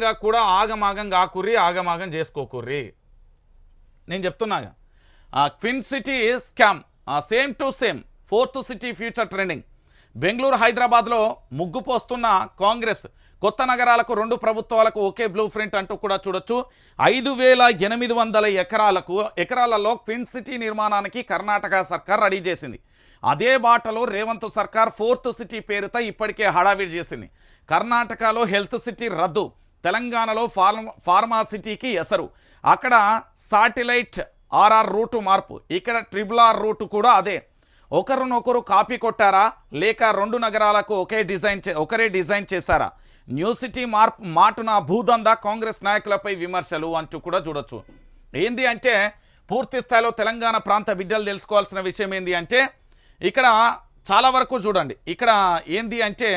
విధంగా కూడా ఆగమాగం కాకుర్రి ఆగమాగం చేసుకోకుర్రి. నేను చెప్తున్నాగా. Queen city scam same to same fourth city future trending. Bengaluru హైదరాబాద్లో ముగ్గు పోస్తున్న కాంగ్రెస్ కొత్త నగరాలకు రెండు ప్రభుత్వాలకు ఒకే బ్లూ ప్రింట్ అంటూ కూడా చూడొచ్చు. ఐదు వేల ఎనిమిది వందల ఎకరాలకు ఎకరాలలో క్విన్ సిటీ నిర్మాణానికి కర్ణాటక సర్కార్ రెడీ చేసింది. అదే బాటలో రేవంత్ సర్కార్ ఫోర్త్ సిటీ పేరుతో ఇప్పటికే హడావిడి చేసింది. కర్ణాటకలో హెల్త్ సిటీ రద్దు. తెలంగాణలో ఫార్మ ఫార్మాసిటీకి ఎసరు. అక్కడ సాటిలైట్ ఆర్ఆర్ రూటు మార్పు ఇక్కడ ట్రిబుల్ ఆర్ రూటు కూడా అదే. ఒకరినొకరు కాపీ కొట్టారా? లేక రెండు నగరాలకు ఒకే డిజైన్ చే ఒకరే డిజైన్ చేశారా? న్యూ సిటీ మార్పు మాటున భూదందా కాంగ్రెస్ నాయకులపై విమర్శలు అంటూ కూడా చూడొచ్చు. ఏంది అంటే పూర్తి స్థాయిలో తెలంగాణ ప్రాంత బిడ్డలు తెలుసుకోవాల్సిన విషయం ఏంది అంటే ఇక్కడ చాలా వరకు చూడండి. ఇక్కడ ఏంది అంటే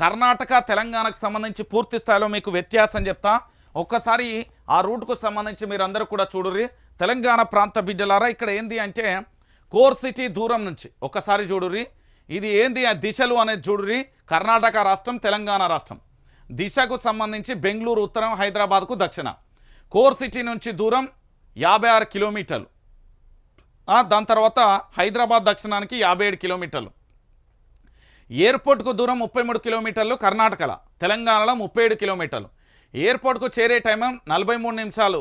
కర్ణాటక తెలంగాణకు సంబంధించి పూర్తి స్థాయిలో మీకు వ్యత్యాసం చెప్తా. ఒక్కసారి ఆ రూట్కు సంబంధించి మీరు అందరూ కూడా చూడుర్రి. తెలంగాణ ప్రాంత బిడ్డలారా ఇక్కడ ఏంది అంటే కోర్ సిటీ దూరం నుంచి ఒక్కసారి చూడుర్రి. ఇది ఏంది ఆ దిశలు అనేది చూడుర్రి. కర్ణాటక రాష్ట్రం తెలంగాణ రాష్ట్రం. దిశకు సంబంధించి బెంగళూరు ఉత్తరం హైదరాబాద్కు దక్షిణ. కోర్ సిటీ నుంచి దూరం యాభై ఆరు కిలోమీటర్లు. దాని తర్వాత హైదరాబాద్ దక్షిణానికి యాభై ఏడు కిలోమీటర్లు. ఎయిర్పోర్ట్కు దూరం ముప్పై మూడు కిలోమీటర్లు కర్ణాటకలో తెలంగాణలో ముప్పై ఏడు కిలోమీటర్లు. ఎయిర్పోర్ట్కు చేరే టైం నలభై మూడు నిమిషాలు.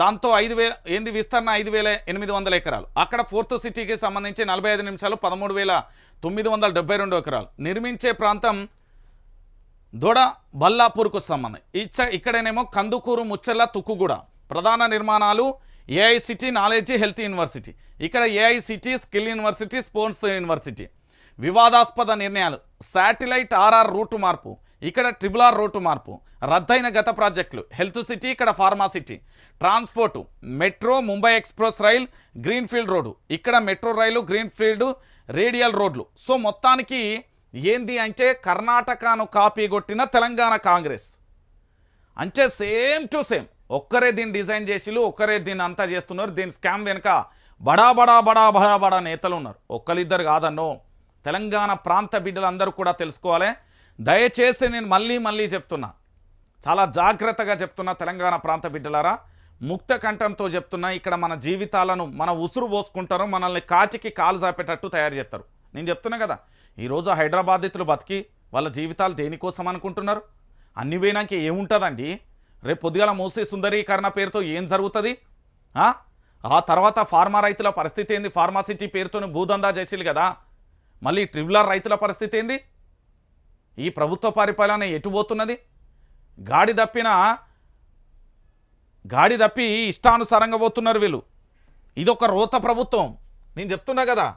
దాంతో ఐదు వేల ఏంది విస్తరణ ఐదు వేల ఎనిమిది వందల ఎకరాలు. అక్కడ ఫోర్త్ సిటీకి సంబంధించి నలభై ఐదు నిమిషాలు పదమూడు వేల తొమ్మిది వందల డెబ్బై రెండు ఎకరాలు. నిర్మించే ప్రాంతం దొడ బల్లాపూర్కు సంబంధం. ఇచ్చ ఇక్కడనేమో కందుకూరు ముచ్చర్ల తుక్కుగూడ. ప్రధాన నిర్మాణాలు AI city knowledge health university. ఇక్కడ AI city skill university sports university. వివాదాస్పద నిర్ణయాలు. శాటిలైట్ ఆర్ఆర్ రూటు మార్పు ఇక్కడ ట్రిబుల్ ఆర్ రూటు మార్పు రద్దయిన గత ప్రాజెక్టులు హెల్త్ సిటీ ఇక్కడ pharma city. Transport metro Mumbai express rail greenfield road. ఇక్కడ మెట్రో రైలు గ్రీన్ఫీల్డ్ రేడియల్ రోడ్లు. సో మొత్తానికి ఏంది అంటే కర్ణాటకను కాపీ కొట్టిన తెలంగాణ కాంగ్రెస్. అంటే సేమ్ టు సేమ్. ఒక్కరే దీన్ని డిజైన్ చేసిలు ఒక్కరే దీన్ని అంతా చేస్తున్నారు దీని స్కామ్ వెనుక బడా బడా బడా బడా బడా నేతలు ఉన్నారు. ఒక్కరిద్దరు కాదన్నో. తెలంగాణ ప్రాంత బిడ్డలందరూ కూడా తెలుసుకోవాలి. దయచేసి నేను మళ్ళీ మళ్ళీ చెప్తున్నా. చాలా జాగ్రత్తగా చెప్తున్నా తెలంగాణ ప్రాంత బిడ్డలారా. ముక్త కంఠంతో చెప్తున్నా ఇక్కడ మన జీవితాలను మన ఉసురు పోసుకుంటారు మనల్ని కాటికి కాలు చాపేటట్టు తయారు చేస్తారు. నేను చెప్తున్నా కదా ఈరోజు హైదరాబాదితులు బతికి వాళ్ళ జీవితాలు దేనికోసం అనుకుంటున్నారు? అన్ని పోయినాక ఏముంటుందండి? రేపు పొద్దుగాల మూసీ సుందరీకరణ పేరుతో ఏం జరుగుతుంది? ఆ? తర్వాత ఫార్మా రైతుల పరిస్థితి ఏంది? ఫార్మాసిటీ పేరుతో భూదందా చేసేది కదా. మళ్ళీ ట్రిబులర్ రైతుల పరిస్థితి ఏంది? ఈ ప్రభుత్వ పరిపాలన ఎటు పోతున్నది? గాడి తప్పిన గాడి తప్పి ఇష్టానుసారంగా పోతున్నారు వీళ్ళు. ఇదొక రోత ప్రభుత్వం. నేను చెప్తున్నా కదా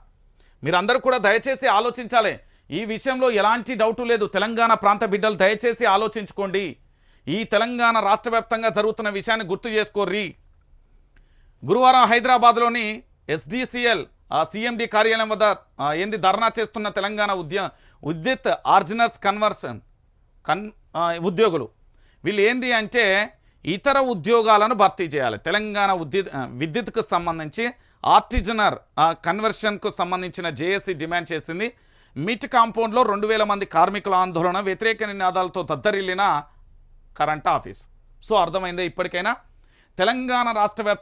మీరందరూ కూడా దయచేసి ఆలోచించాలి. ఈ విషయంలో ఎలాంటి డౌటు లేదు. తెలంగాణ ప్రాంత బిడ్డలు దయచేసి ఆలోచించుకోండి. ఈ తెలంగాణ రాష్ట్ర జరుగుతున్న విషయాన్ని గుర్తు చేసుకోర్రి. గురువారం హైదరాబాద్లోని ఎస్డిసిఎల్ సిఎండి కార్యాలయం వద్ద ఏంది ధర్నా చేస్తున్న తెలంగాణ ఉద్య విద్యుత్ ఆర్జినర్స్ కన్వర్షన్ కన్ ఉద్యోగులు. వీళ్ళు ఏంది అంటే ఇతర ఉద్యోగాలను భర్తీ చేయాలి. తెలంగాణ ఉద్యుత్ విద్యుత్కు సంబంధించి ఆర్టిజనర్ కన్వర్షన్కు సంబంధించిన జేఏసీ డిమాండ్ చేసింది. మిట్ కాంపౌండ్లో రెండు వేల మంది కార్మికుల ఆందోళన వ్యతిరేక నినాదాలతో దద్దరిల్లిన కరెంట్ ఆఫీస్. సో అర్థమైందే ఇప్పటికైనా? తెలంగాణ రాష్ట్ర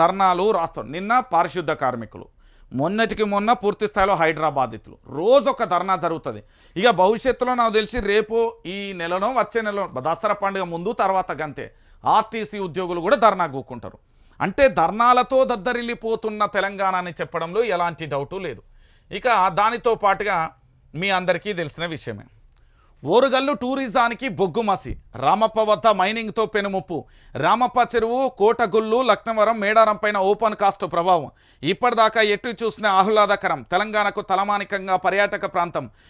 ధర్నాలు రాస్తారు నిన్న పారిశుద్ధ కార్మికులు. మొన్నటికి మొన్న పూర్తి స్థాయిలో హైదరాబాదితులు. రోజు ఒక ధర్నా జరుగుతుంది. ఇక భవిష్యత్తులో నాకు తెలిసి రేపు ఈ నెలలో వచ్చే నెలలో దసరా పండుగ ముందు తర్వాత గంతే. ఆర్టీసీ ఉద్యోగులు కూడా ధర్నా కూకుంటారు అంటే ధర్నాలతో దద్దరిల్లిపోతున్న తెలంగాణ అని చెప్పడంలో ఎలాంటి డౌటు లేదు. ఇక దానితో పాటుగా మీ అందరికీ తెలిసిన విషయమే. ఓరుగల్లు టూరిజానికి బొగ్గుమసి రామప్ప వద్ద మైనింగ్తో పెనుముప్పు. రామప్ప చెరువు కోటగుల్లు లక్నవరం మేడారం పైన ఓపెన్ కాస్ట్ ప్రభావం. ఇప్పటిదాకా ఎటు చూసిన ఆహ్లాదకరం. తెలంగాణకు తలమానికంగా పర్యాటక ప్రాంతం.